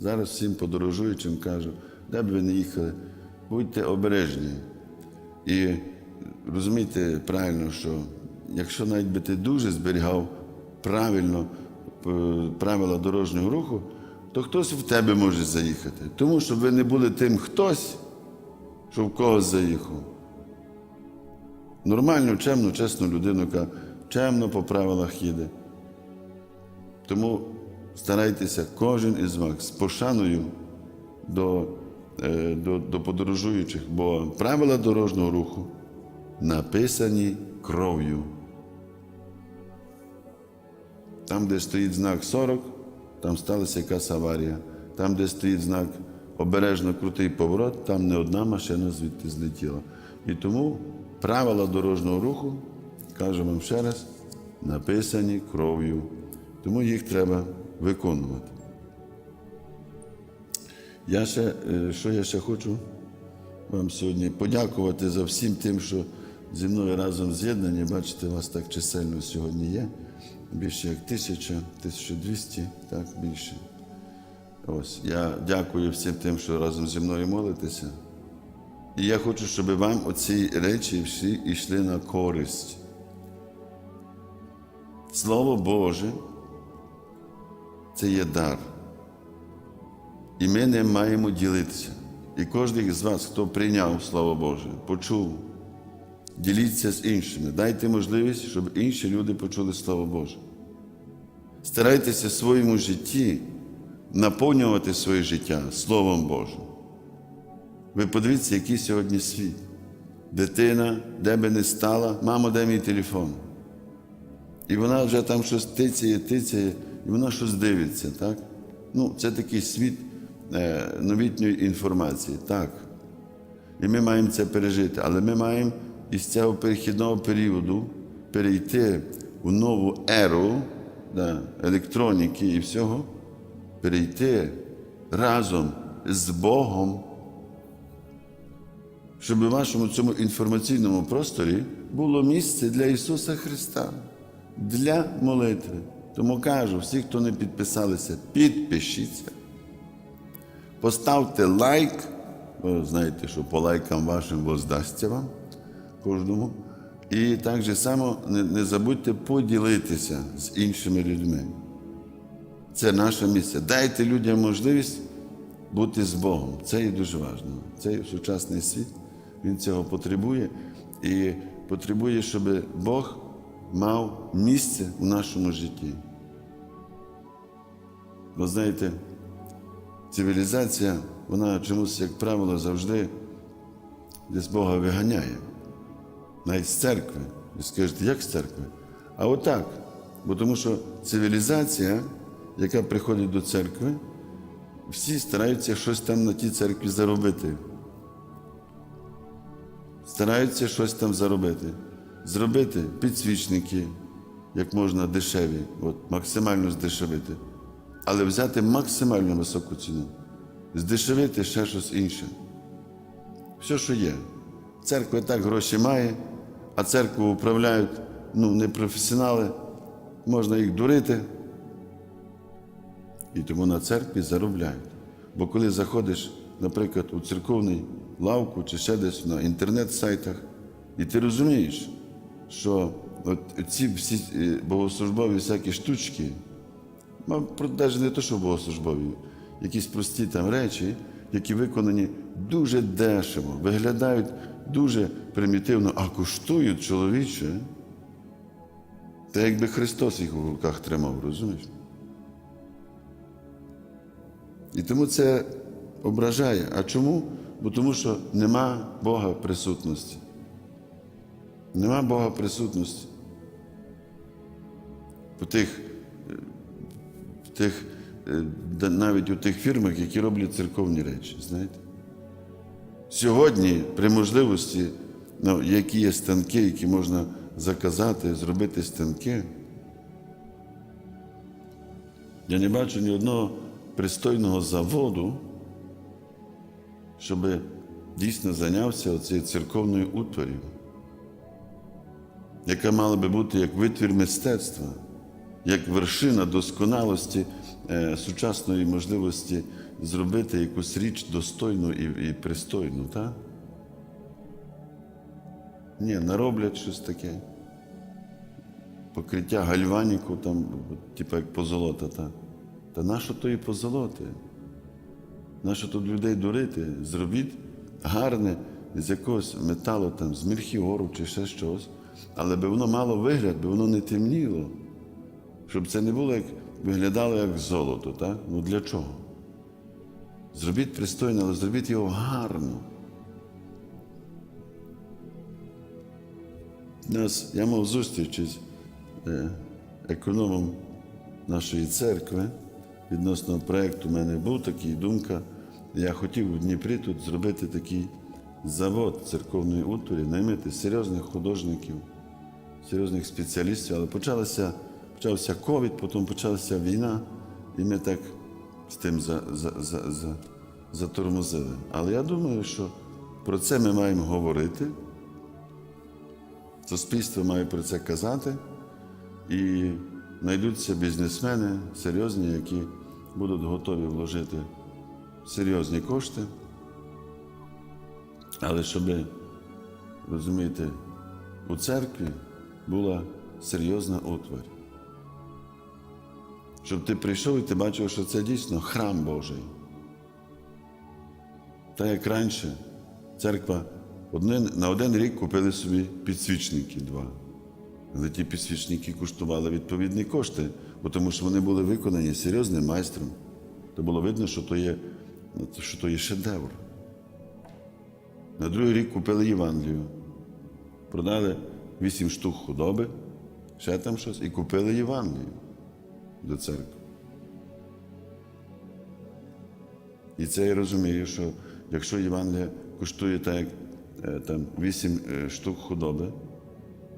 Зараз всім подорожуючим кажу, де б ви не їхали, будьте обережні. І розумійте правильно, що якщо навіть би ти дуже зберігав правильно е, правила дорожнього руху, то хтось в тебе може заїхати. Тому щоб ви не були тим хтось, що в когось заїхав. Нормальну, чемну, чесну людину, яка чемно по правилах їде. Тому старайтеся кожен із вас з пошаною до, е, до, до подорожуючих, бо правила дорожнього руху написані кров'ю. Там, де стоїть знак 40, там сталася якась аварія. Там, де стоїть знак обережно крутий поворот, там не одна машина звідти злетіла. І тому правила дорожнього руху, кажу вам ще раз, написані кров'ю. Тому їх треба виконувати. Я ще, е, що я ще хочу вам сьогодні подякувати за всім тим, що зі мною разом з'єднані. Бачите, вас так чисельно сьогодні є. Більше як тисяча, 1200, так більше. Ось я дякую всім тим, що разом зі мною молитеся. І я хочу, щоб вам оці речі всі йшли на користь. Слово Боже це є дар. І ми ним маємо ділитися. І кожен з вас, хто прийняв Слово Боже, почув, діліться з іншими. Дайте можливість, щоб інші люди почули Слово Боже. Старайтеся в своєму житті наповнювати своє життя Словом Божим. Ви подивіться, який сьогодні світ. Дитина, де би не стала, мамо, дай мій телефон. І вона вже там щось тицяє, тицяє, і вона щось дивиться, так? Ну, це такий світ е, новітньої інформації, так. І ми маємо це пережити, але ми маємо із цього перехідного періоду перейти у нову еру да, електроніки і всього, перейти разом з Богом, щоб у вашому цьому інформаційному просторі було місце для Ісуса Христа, для молитви. Тому кажу, всі, хто не підписалися, підпишіться. Поставте лайк, бо знаєте, що по лайкам вашим воздасться вам кожному. І так же само не, не забудьте поділитися з іншими людьми. Це наше місце. Дайте людям можливість бути з Богом. Це є дуже важливо. Цей сучасний світ, він цього потребує і потребує, щоб Бог мав місце у нашому житті. Ви знаєте, цивілізація, вона чомусь, як правило, завжди десь Бога виганяє. Навіть з церкви. Ви скажете, як з церкви? А отак. Бо тому що цивілізація, яка приходить до церкви, всі стараються щось там на тій церкві заробити. Стараються щось там заробити. Зробити підсвічники, як можна дешеві, от, максимально здешевити. Але взяти максимально високу ціну. Здешевити ще щось інше. Все, що є. Церква так гроші має, а церкву управляють ну, не професіонали, можна їх дурити. І тому на церкві заробляють. Бо коли заходиш, наприклад, у церковний лавку чи ще десь на інтернет-сайтах, і ти розумієш, що от ці всі е, богослужбові всякі штучки, навіть не те, що богослужбові, якісь прості там речі, які виконані дуже дешево, виглядають дуже примітивно, а коштують чоловіче, та якби Христос їх у руках тримав, розумієш? І тому це ображає. А чому? Бо тому що нема Бога присутності. Нема Бога присутності. В тих, е, тих, е, навіть у тих фірмах, які роблять церковні речі, знаєте. Сьогодні, при можливості, ну, які є станки, які можна заказати, зробити станки, я не бачу ні одного пристойного заводу, щоб дійсно зайнявся цією церковною утвар'ю, яка мала би бути як витвір мистецтва, як вершина досконалості е, сучасної можливості зробити якусь річ достойну і, і пристойну, так? Ні, нароблять щось таке. Покриття гальваніку, там, типу як позолота. Та, та нащо то і позолоти? Нащо тут людей дурити? Зробіть гарне з якогось металу, там, з мірхіору чи ще щось, але би воно мало вигляд, би воно не темніло. Щоб це не було як виглядало як золото, так? Ну для чого? Зробіть пристойно, але зробіть його гарно. Я мав зустріч із е, економом нашої церкви відносно проєкту. У мене був такий думка. Я хотів у Дніпрі тут зробити такий завод церковної утворі, наймити серйозних художників, серйозних спеціалістів, але почалася, почався ковід, потім почалася війна, і ми так з тим за, за, за, за, затормозили. Але я думаю, що про це ми маємо говорити. Суспільство має про це казати, і знайдуться бізнесмени серйозні, які будуть готові вложити серйозні кошти. Але щоб, розумієте, у церкві була серйозна утварь. Щоб ти прийшов і ти бачив, що це дійсно храм Божий. Та як раніше, церква один, на один рік купили собі підсвічники два. Але ті підсвічники коштували відповідні кошти, бо тому що вони були виконані серйозним майстром. То було видно, що то є, що то є шедевр. На другий рік купили Євангелію, продали вісім штук худоби, ще там щось, і купили Євангелію до церкви. І це я розумію, що якщо Євангелія коштує так, як е, там, 8 е, штук худоби,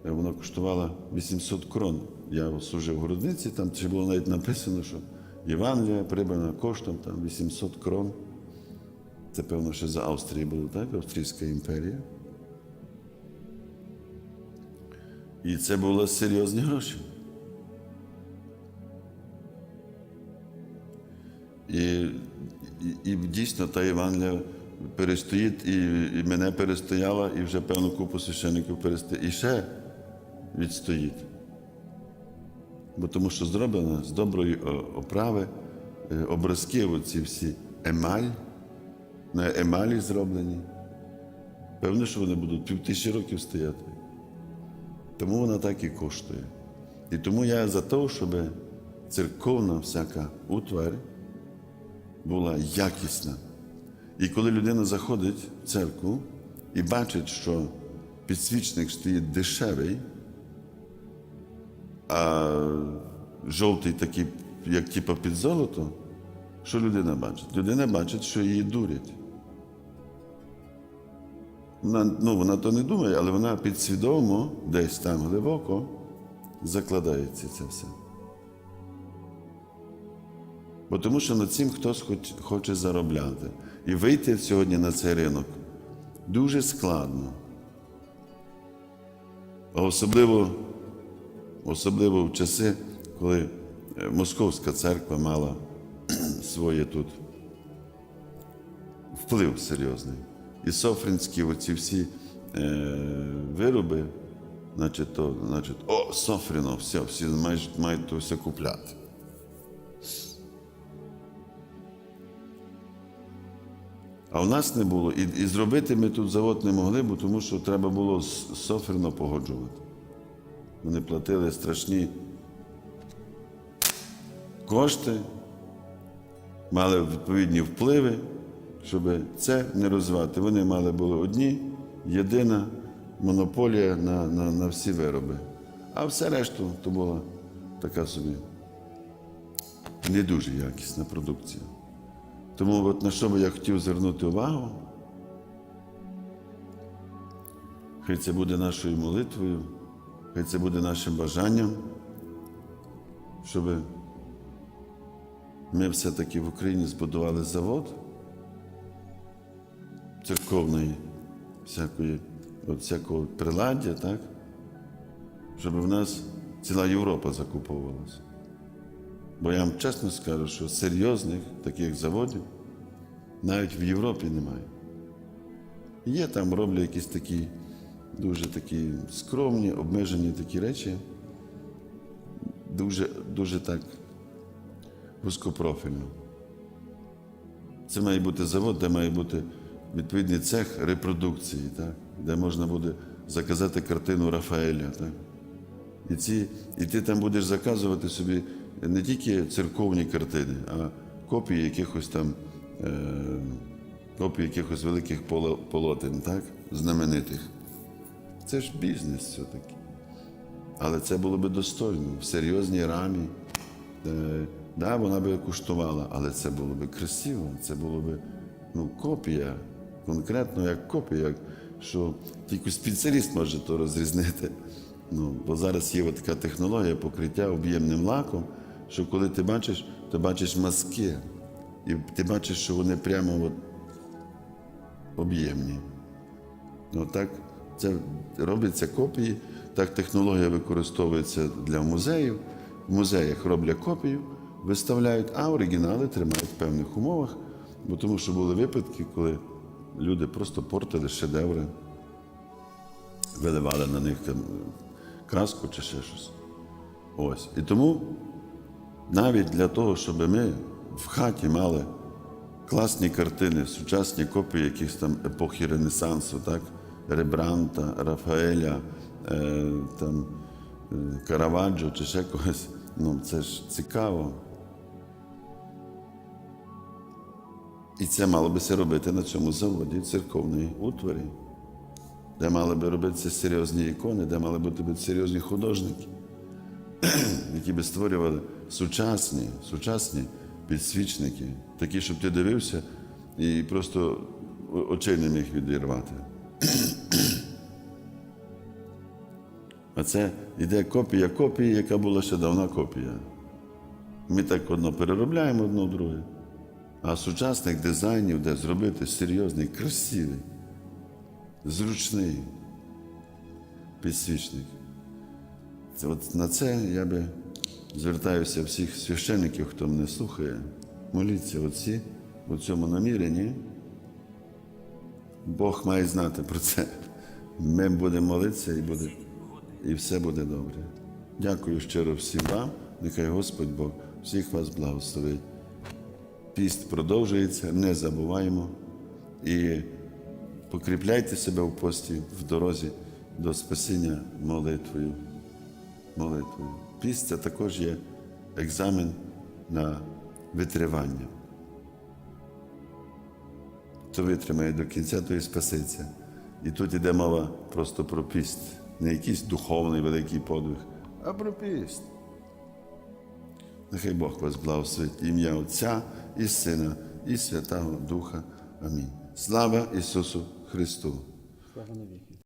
е, вона коштувала 800 крон. Я служив в городниці, там ще було навіть написано, що Євангелія прибрана коштом там, 800 крон. Це, певно, ще за Австрії було, так? Австрійська імперія. І це були серйозні гроші. І, і, і дійсно та Євангелія перестоїть, і, і мене перестояла, і вже певну купу священників перестоїть. І ще відстоїть. Бо тому що зроблено з доброї оправи, е, образки, оці всі емаль, на емалі зроблені. Певно, що вони будуть півтисячі років стояти. Тому вона так і коштує. І тому я за те, щоб церковна всяка утварь була якісна. І коли людина заходить в церкву і бачить, що підсвічник стоїть дешевий, а жовтий такий, як типу під золото, що людина бачить? Людина бачить, що її дурять. Вона, ну, вона то не думає, але вона підсвідомо, десь там глибоко закладається це все. Бо тому що над цим хтось хоч, хоче заробляти. І вийти сьогодні на цей ринок дуже складно. А особливо, особливо в часи, коли е, Московська церква мала своє тут вплив серйозний. І софринські оці всі е, вироби, значить, то, значить, о, Софріно, все, всі мають, мають то все купляти. А в нас не було. І, і зробити ми тут завод не могли, бо тому що треба було Софріно погоджувати. Вони платили страшні кошти, мали відповідні впливи, щоб це не розвивати. Вони мали були одні, єдина монополія на, на, на всі вироби. А все решту то була така собі не дуже якісна продукція. Тому от на що би я хотів звернути увагу, хай це буде нашою молитвою, хай це буде нашим бажанням, щоб ми все-таки в Україні збудували завод церковної, всякої, от всякого приладдя, так? щоб в нас ціла Європа закуповувалася. Бо я вам чесно скажу, що серйозних таких заводів Навіть в Європі немає. Є там роблять якісь такі дуже такі скромні, обмежені такі речі, дуже, дуже так вузькопрофільно. Це має бути завод, де має бути відповідний цех репродукції, так? де можна буде заказати картину Рафаеля. Так? І, ці, і ти там будеш заказувати собі не тільки церковні картини, а копії якихось там е, копії якихось великих полотен, так? знаменитих. Це ж бізнес все-таки. Але це було би достойно, в серйозній рамі. Е, да, вона би коштувала, але це було би красиво, це було би ну, копія, конкретно як копія, що тільки спеціаліст може то розрізнити. Ну, бо зараз є така технологія покриття об'ємним лаком, що коли ти бачиш, ти бачиш мазки, і ти бачиш, що вони прямо от об'ємні. Ну так, це робляться копії, так технологія використовується для музеїв. В музеях роблять копію, виставляють, а оригінали тримають в певних умовах, бо тому що були випадки, коли люди просто портили шедеври, виливали на них там краску чи ще щось. Ось. І тому навіть для того, щоб ми в хаті мали класні картини, сучасні копії якихось там епохи Ренесансу, так? Рембранта, Рафаеля, е, там, е, Караваджо чи ще когось. Ну, це ж цікаво. І це мало би се робити на цьому заводі церковної утворі, де мали би робитися серйозні ікони, де мали бути бути серйозні художники, які би створювали сучасні, сучасні підсвічники, такі, щоб ти дивився і просто очей не міг відірвати. А це йде копія копії, яка була ще давна копія. Ми так одно переробляємо одно друге. А сучасних дизайнів, де зробити серйозний, красивий, зручний підсвічник. Це от на це я би звертаюся всіх священників, хто мене слухає. Моліться отці у цьому наміренні. Бог має знати про це. Ми будемо молитися і, буде, і все буде добре. Дякую щиро всім вам. Нехай Господь Бог всіх вас благословить. Піст продовжується, не забуваємо і покріпляйте себе в пості в дорозі до спасіння молитвою. молитвою. Піст це також є екзамен на витривання. Хто витримає до кінця, той і спасеться. І тут іде мова просто про піст, не якийсь духовний великий подвиг, а про піст. Нехай Бог вас благословить ім'я Отця і Сина, і Святого Духа. Амінь. Слава Ісусу Христу! Слава навіки.